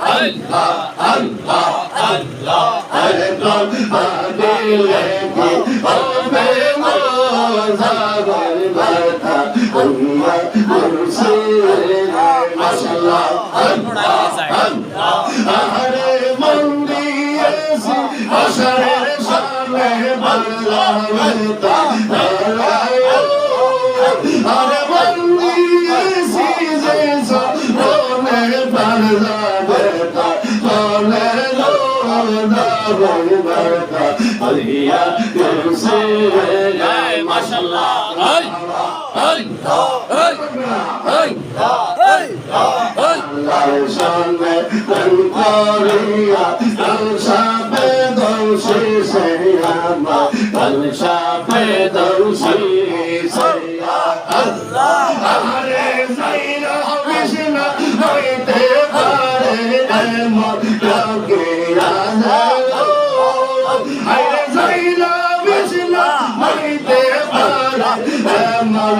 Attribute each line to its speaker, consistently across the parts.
Speaker 1: আল্লাহ আল্লাহ আল্লাহ আল্লাহ মানে লেগে হবে মোজাবার মাথা আল্লাহ মুরসিল আল্লাহ আল্লাহ আল্লাহ আরে মন্দির আসরে সামনে আল্লাহ মাতা মুবারকা আলিয়া তরসিরা মাশাআল্লাহ হাই হাই হাই হাই হাই আল্লাহর সামনে তনকরিয়া তনসাবে দৌসি সেহামা তনসাবে দৌসি সেয়া আল্লাহ আমারে সাইরা বিষ্ণু হইতে পারে এমন লাগে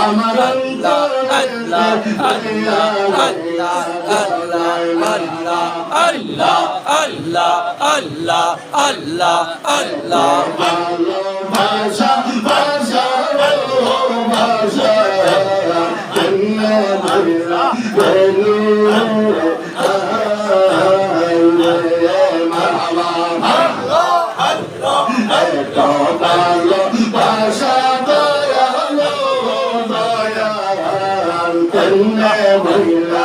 Speaker 1: আমার আল্লাহ আল্লাহ
Speaker 2: আল্লাহ আল্লাহ
Speaker 1: আল্লাহ ভাষা ভাষা ভাষা আল্লাহ আল্লাহ দয়ালো আশা দয়ালো দয়াল মহিলা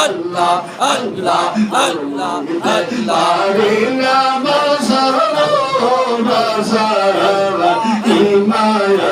Speaker 1: আল্লাহ আল্লাহ আল্লাহ আল্লাহ। আল্লাহ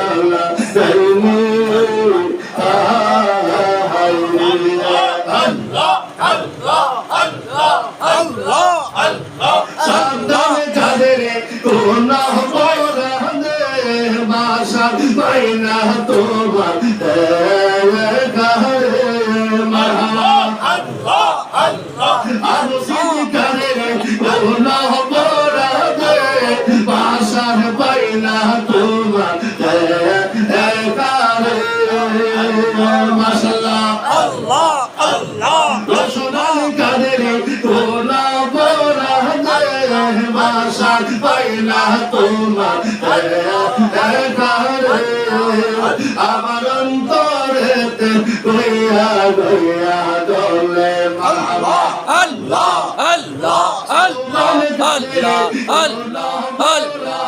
Speaker 1: আমার অন্তরেতে গইয়া গইয়া দলে মারহাবা আল্লাহ
Speaker 2: আল্লাহ
Speaker 1: আল্লাহ আল্লাহ আল্লাহ আল্লাহ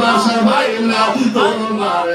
Speaker 1: বাসা পাইলা তোমার